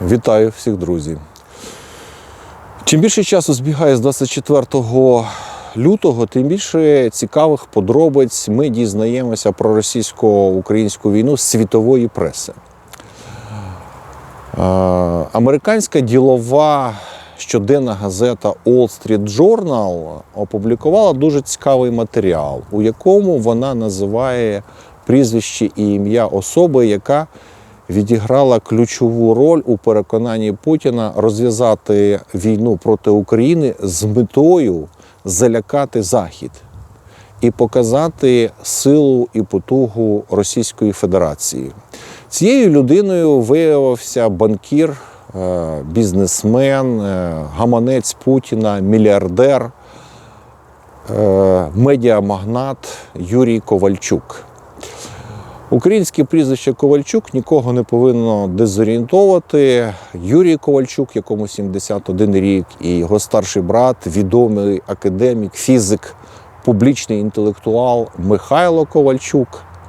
Вітаю всіх друзів. Чим більше часу збігає з 24 лютого, тим більше цікавих подробиць ми дізнаємося про російсько-українську війну з світової преси. Американська ділова щоденна газета Wall Street Journal опублікувала дуже цікавий матеріал, у якому вона називає прізвище і ім'я особи, яка відіграла ключову роль у переконанні Путіна розв'язати війну проти України з метою залякати Захід і показати силу і потугу Російської Федерації. Цією людиною виявився банкір, е, бізнесмен, е, гаманець Путіна, мільярдер, е, медіамагнат Юрій Ковальчук. Українське прізвище Ковальчук нікого не повинно дезорієнтовувати. Юрій Ковальчук, якому 71 рік, і його старший брат, відомий академік, фізик, публічний інтелектуал Михайло Ковальчук,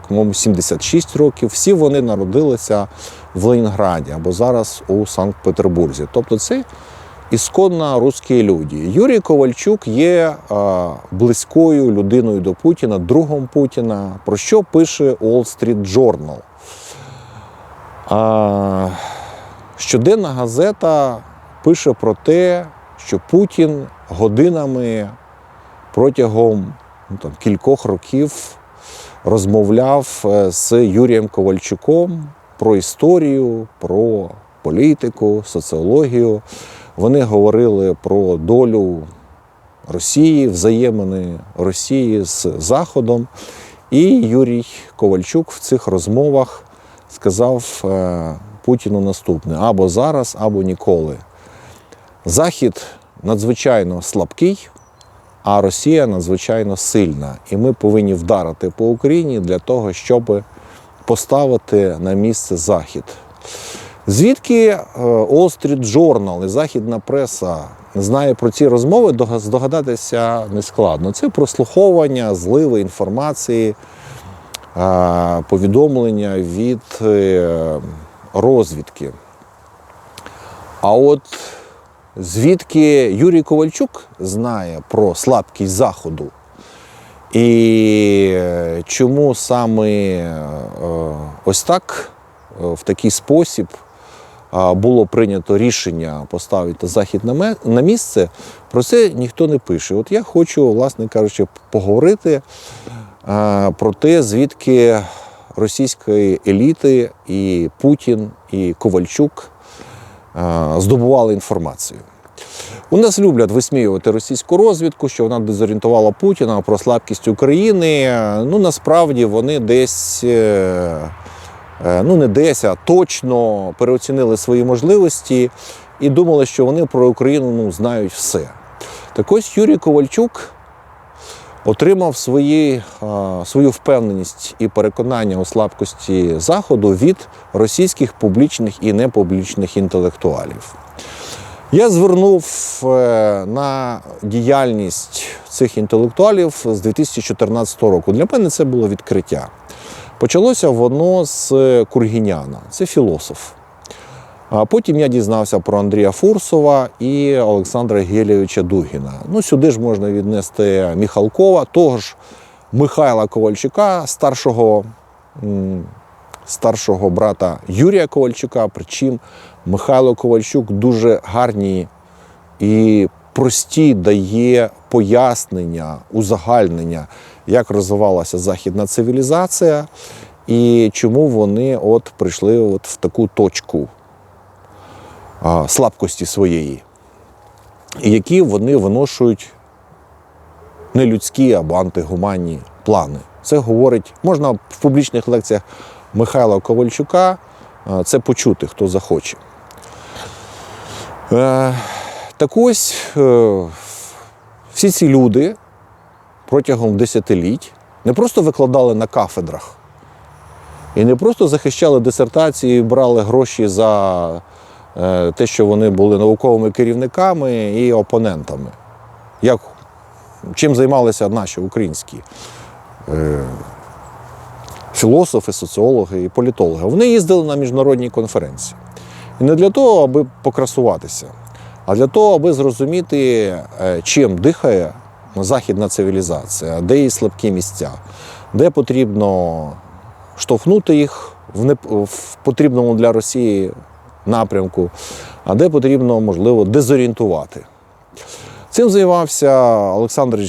якому 76 років. Всі вони народилися в Ленінграді або зараз у Санкт-Петербурзі. Тобто це ісконно русські люди. Юрій Ковальчук є а, близькою людиною до Путіна, другом Путіна, про що пише Wall Street Journal. Щоденна газета пише про те, що Путін годинами протягом ну, там, кількох років розмовляв е, з Юрієм Ковальчуком про історію, про політику, соціологію. Вони говорили про долю Росії, взаємини Росії з Заходом. І Юрій Ковальчук в цих розмовах сказав е, Путіну наступне: або зараз, або ніколи. Захід надзвичайно слабкий, а Росія надзвичайно сильна. І ми повинні вдарити по Україні для того, щоб поставити на місце Захід. Звідки е, Wall Street Journal і західна преса знає про ці розмови, дога- здогадатися нескладно. Це прослуховування, зливи інформації, е, повідомлення від е, розвідки. А от звідки Юрій Ковальчук знає про слабкість Заходу і чому саме ось так, в такий спосіб було прийнято рішення поставити захід на місце, про це ніхто не пише. От я хочу, власне кажучи, поговорити про те, звідки російської еліти і Путін, і Ковальчук здобували інформацію. У нас люблять висміювати російську розвідку, що вона дезорієнтувала Путіна про слабкість України. Ну насправді вони десь. Е, Ну, не десь, а точно переоцінили свої можливості і думали, що вони про Україну ну, знають все. Так ось Юрій Ковальчук отримав свої, свою впевненість і переконання у слабкості Заходу від російських публічних і непублічних інтелектуалів. Я звернув е, на діяльність цих інтелектуалів з 2014 року. Для мене це було відкриття. Почалося воно з Кургіняна, це філософ. А потім я дізнався про Андрія Фурсова і Олександра Гелійовича Дугіна. Ну, сюди ж можна віднести Міхалкова, того ж Михайла Ковальчука, старшого, старшого брата Юрія Ковальчука. Причому Михайло Ковальчук дуже гарні і прості дає пояснення, узагальнення, як розвивалася західна цивілізація і чому вони от прийшли от в таку точку а, слабкості своєї, які вони виношують нелюдські або антигуманні плани. Це говорить, можна в публічних лекціях Михайла Ковальчука це почути, хто захоче. Е, Так ось е, всі ці люди протягом десятиліть не просто викладали на кафедрах і не просто захищали дисертації, брали гроші за е, те, що вони були науковими керівниками і опонентами. Як, чим займалися наші українські е, філософи, соціологи і політологи. Вони їздили на міжнародні конференції. І не для того, аби покрасуватися, а для того, аби зрозуміти, е, чим дихає західна цивілізація, де її слабкі місця, де потрібно штовхнути їх в, не, в потрібному для Росії напрямку, а де потрібно, можливо, дезорієнтувати. Цим займався Олександр,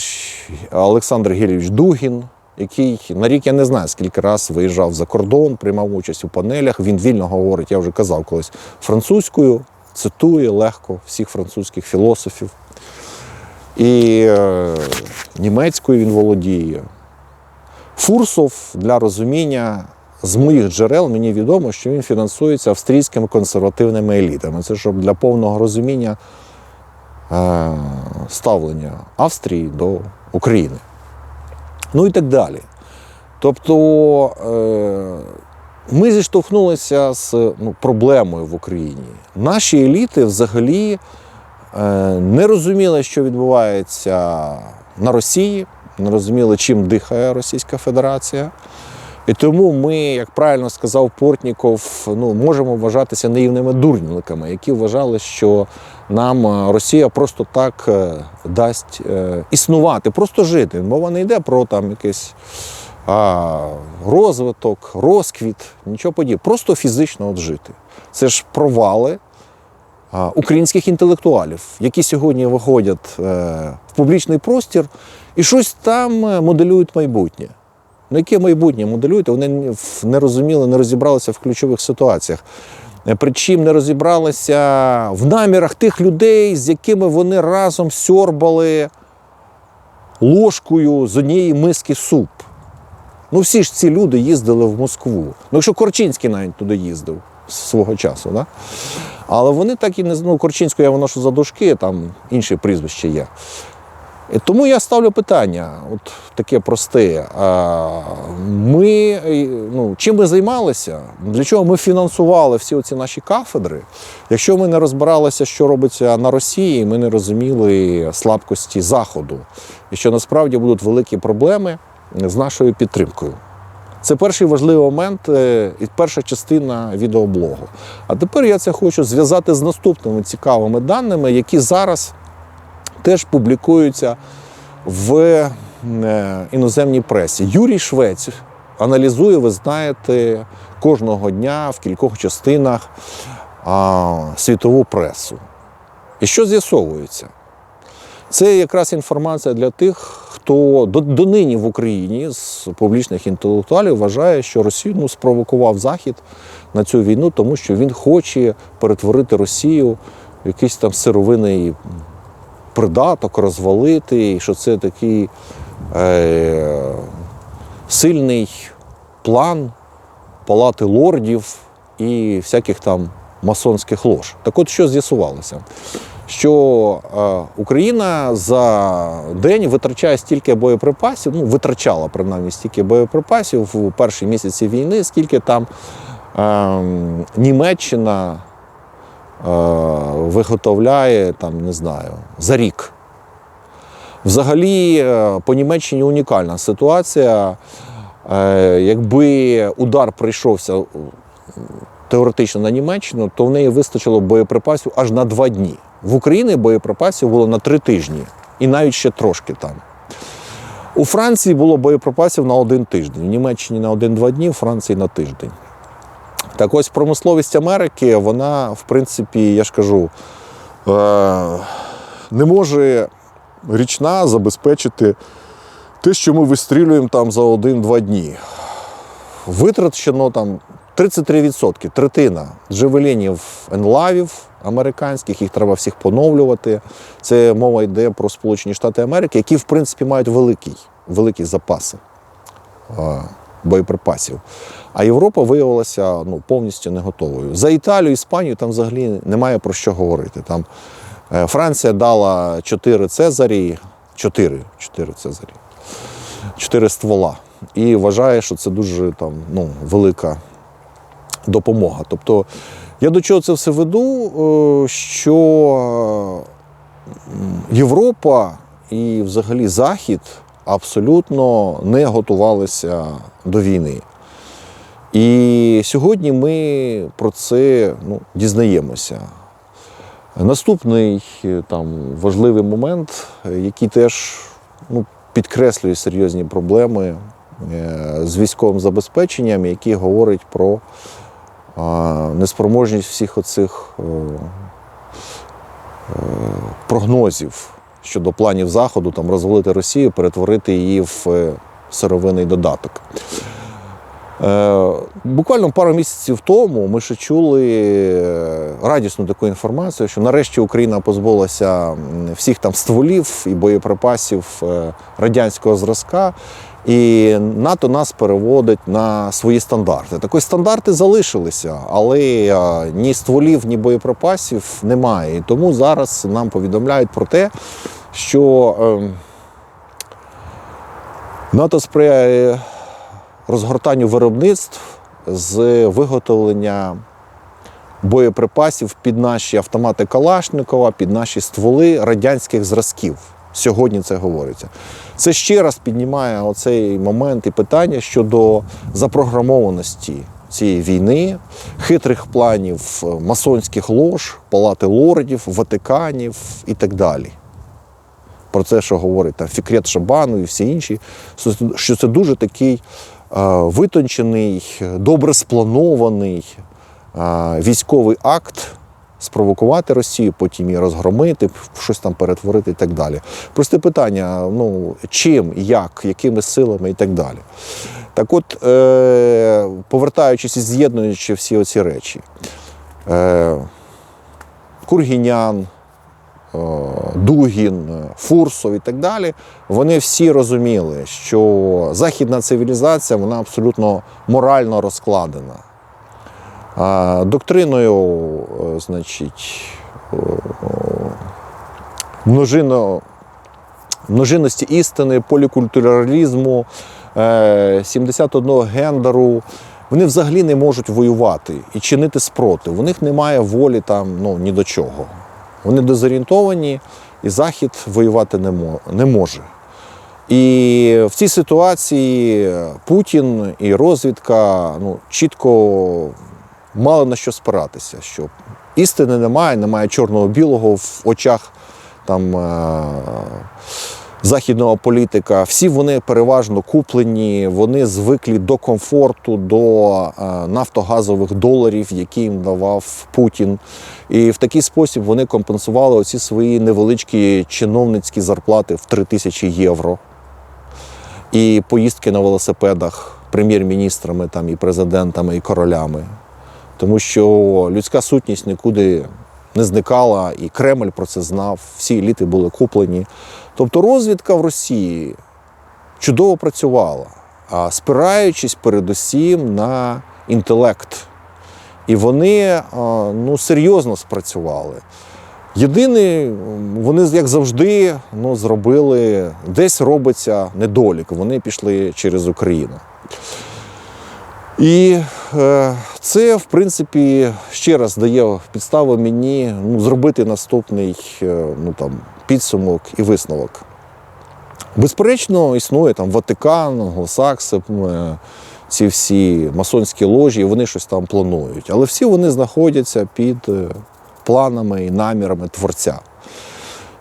Олександр Гірійович Дугін, який на рік я не знаю, скільки раз виїжджав за кордон, приймав участь у панелях. Він вільно говорить, я вже казав колись, французькою, цитує легко всіх французьких філософів. І е, німецькою він володіє. Фурсов для розуміння з моїх джерел мені відомо, що він фінансується австрійськими консервативними елітами. Це щоб для повного розуміння е, ставлення Австрії до України. Ну і так далі. Тобто е, ми зіштовхнулися з ну, проблемою в Україні. Наші еліти взагалі не розуміли, що відбувається на Росії, не розуміли, чим дихає Російська Федерація. І тому ми, як правильно сказав Портніков, ну, можемо вважатися наївними дурніликами, які вважали, що нам е, Росія просто так е, дасть е, існувати, просто жити. Мова не йде про там якийсь а, розвиток, розквіт, нічого подібного. Просто фізично от жити. Це ж провали українських інтелектуалів, які сьогодні виходять е, в публічний простір і щось там е, моделюють майбутнє. Ну, яке майбутнє моделюють, вони не розуміли, не розібралися в ключових ситуаціях. Е, Причим не розібралися в намірах тих людей, з якими вони разом сьорбали ложкою з однієї миски суп. Ну, всі ж ці люди їздили в Москву. Ну, якщо Корчинський навіть туди їздив свого часу, да? але вони так і не ну, Корчинську я виношу за дужки, там інші прізвища є. І Тому я ставлю питання, от таке просте. Ми, ну, чим ми займалися? Для чого ми фінансували всі ці наші кафедри? Якщо ми не розбиралися, що робиться на Росії, ми не розуміли слабкості Заходу. І що насправді будуть великі проблеми з нашою підтримкою. Це перший важливий момент е, і перша частина відеоблогу. А тепер я це хочу зв'язати з наступними цікавими даними, які зараз теж публікуються в е, іноземній пресі. Юрій Швець аналізує, ви знаєте, кожного дня в кількох частинах світову пресу. І що з'ясовується? Це якраз інформація для тих, хто донині в Україні з публічних інтелектуалів вважає, що Росію ну, спровокував Захід на цю війну, тому що він хоче перетворити Росію в якийсь там сировинний придаток, розвалити, і що це такий е, сильний план палати лордів і всяких там масонських лож. Так от що з'ясувалося? Що е, Україна за день витрачає стільки боєприпасів, ну витрачала принаймні стільки боєприпасів у перші місяці війни, скільки там е, Німеччина е, виготовляє там, не знаю, за рік. Взагалі, е, по Німеччині унікальна ситуація. Е, Якби удар прийшовся теоретично на Німеччину, то в неї вистачило боєприпасів аж на два дні. В Україні боєприпасів було на три тижні і навіть ще трошки там. У Франції було боєприпасів на один тиждень, в Німеччині на один-два дні, у Франції на тиждень. Так ось промисловість Америки, вона, в принципі, я ж кажу, е, не може річна забезпечити те, що ми вистрілюємо там за один-два дні. Витрачено там 33%, третина джевелінів енлавів американських, їх треба всіх поновлювати. Це мова йде про Сполучені Штати Америки, які, в принципі, мають великий, великі запаси боєприпасів. А Європа виявилася ну, повністю не готовою. За Італію, Іспанію там взагалі немає про що говорити. Там е, Франція дала 4 Цезарі, 4, 4 Цезарі, 4 ствола. І вважає, що це дуже там, ну, велика допомога. Тобто, я до чого це все веду, е, що Європа і взагалі Захід абсолютно не готувалися до війни. І сьогодні ми про це ну, дізнаємося. Наступний е, там, важливий момент, е, який теж ну, підкреслює серйозні проблеми з військовим забезпеченням, який говорить про неспроможність всіх оцих е, е, прогнозів щодо планів Заходу там, розвалити Росію, перетворити її в е, сировинний додаток. Буквально пару місяців тому ми ще чули радісну таку інформацію, що нарешті Україна позбулася всіх там стволів і боєприпасів радянського зразка, і НАТО нас переводить на свої стандарти. Так ось стандарти залишилися, але ні стволів, ні боєприпасів немає. І тому зараз нам повідомляють про те, що е, НАТО сприяє розгортанню виробництв з виготовлення боєприпасів під наші автомати Калашникова, під наші стволи радянських зразків. Сьогодні це говориться. Це ще раз піднімає оцей момент і питання щодо запрограмованості цієї війни, хитрих планів масонських лож, палати лордів, Ватиканів і так далі. Про це, що говорить там Фікрет Шабану і всі інші, що це дуже такий е, витончений, добре спланований е, військовий акт спровокувати Росію, потім її розгромити, щось там перетворити і так далі. Просте питання: ну чим, як, якими силами і так далі. Так от, е, повертаючись і з'єднуючи всі оці речі, е, Кургінян, е, Дугін, Фурсов і так далі, вони всі розуміли, що західна цивілізація вона абсолютно морально розкладена. Доктриною, е, значить, е, множино, множинності істини, полікультуралізму, е, 71 гендеру. Вони взагалі не можуть воювати і чинити спротив. У них немає волі там ну, ні до чого. Вони дезорієнтовані, і Захід воювати не може. І в цій ситуації Путін і розвідка ну, чітко мали на що спиратися, що істини немає, немає чорного-білого в очах там, е- західного політика. Всі вони переважно куплені, вони звиклі до комфорту, до е, нафтогазових доларів, які їм давав Путін. І в такий спосіб вони компенсували оці свої невеличкі чиновницькі зарплати в 3 тисячі євро. І поїздки на велосипедах прем'єр-міністрами там, і президентами, і королями. Тому що людська сутність нікуди не зникала, і Кремль про це знав, всі еліти були куплені. Тобто розвідка в Росії чудово працювала, спираючись передусім на інтелект. І вони ну, серйозно спрацювали. Єдине, вони, як завжди, ну, зробили, десь робиться недолік. Вони пішли через Україну. І е, це, в принципі, ще раз дає підставу мені ну, зробити наступний е, ну, там, підсумок і висновок. Безперечно, існує там Ватикан, Англосакси, е, ці всі масонські ложі, вони щось там планують. Але всі вони знаходяться під планами і намірами творця.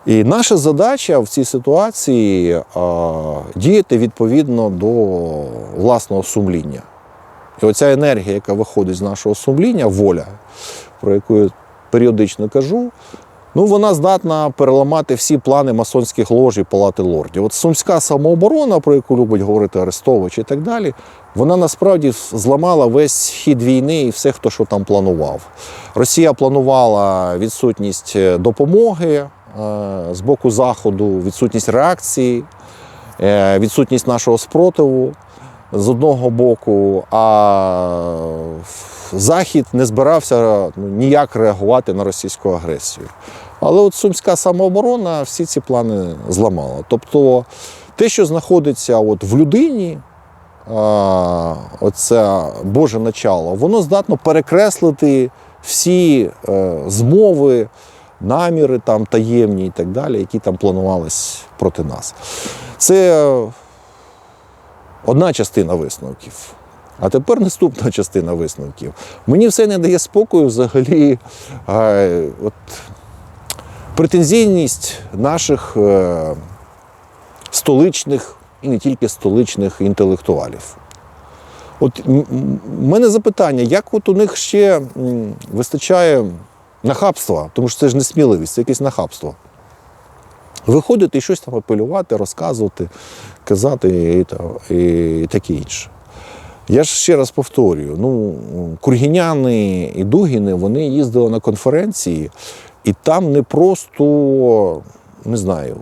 І наша задача в цій ситуації а, діяти відповідно до власного сумління. І оця енергія, яка виходить з нашого сумління, воля, про яку я періодично кажу, ну вона здатна переламати всі плани масонських лож і палати лордів. От сумська самооборона, про яку любить говорити Арестович і так далі, вона насправді зламала весь хід війни і все, хто що там планував. Росія планувала відсутність е, допомоги е, з боку Заходу, відсутність реакції, е, відсутність нашого спротиву з одного боку, а Захід не збирався ну, ніяк реагувати на російську агресію. Але от сумська самооборона всі ці плани зламала. Тобто те, що знаходиться от в людині, а, оце Боже начало, воно здатно перекреслити всі е, змови, наміри там таємні і так далі, які там планувались проти нас. Це одна частина висновків. А тепер наступна частина висновків. Мені все не дає спокою взагалі. е, от, претензійність наших е, столичних і не тільки столичних інтелектуалів. От мене запитання, як от у них ще вистачає нахабства, тому що це ж не сміливість, це якесь нахабство. Виходити і щось там апелювати, розказувати, казати і, та- і таке інше. Я ж ще раз повторюю: ну, кургіняни і дугіни вони їздили на конференції, і там не просто, не знаю,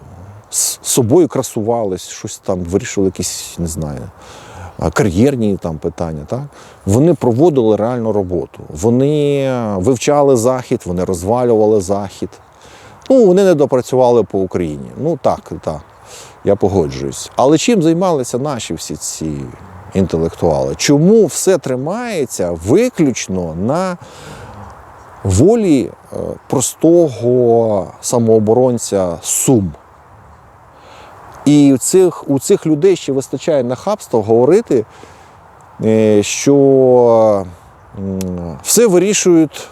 з собою красувались, щось там вирішили якісь, не знаю, кар'єрні там питання. Так? Вони проводили реальну роботу. Вони вивчали захід, вони розвалювали захід. Ну, вони не допрацювали по Україні. Ну так, так. Я погоджуюсь. Але чим займалися наші всі ці інтелектуали? Чому все тримається виключно на волі е, простого самооборонця Сум? І у цих, у цих людей ще вистачає нахабства говорити, е, що все вирішують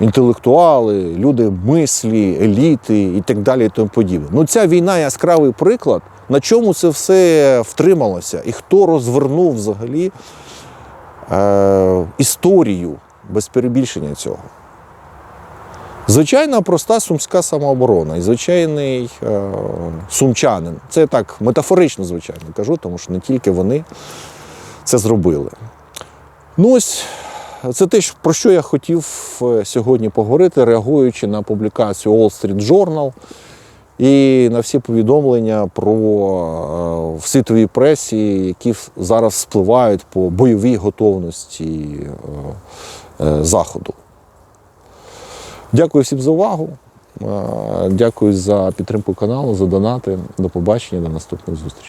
інтелектуали, люди мислі, еліти і так далі, і тому подібне. Ну, ця війна яскравий приклад, на чому це все втрималося, і хто розвернув взагалі е, історію без перебільшення цього. Звичайна проста сумська самооборона і звичайний е, сумчанин. Це так метафорично, звичайно, кажу, тому що не тільки вони це зробили. Ну ось це те, про що я хотів е, сьогодні поговорити, реагуючи на публікацію Wall Street Journal і на всі повідомлення про е, в світовій пресі, які зараз спливають по бойовій готовності е, Заходу. Дякую всім за увагу. Дякую за підтримку каналу, за донати. До побачення, до наступних зустрічей.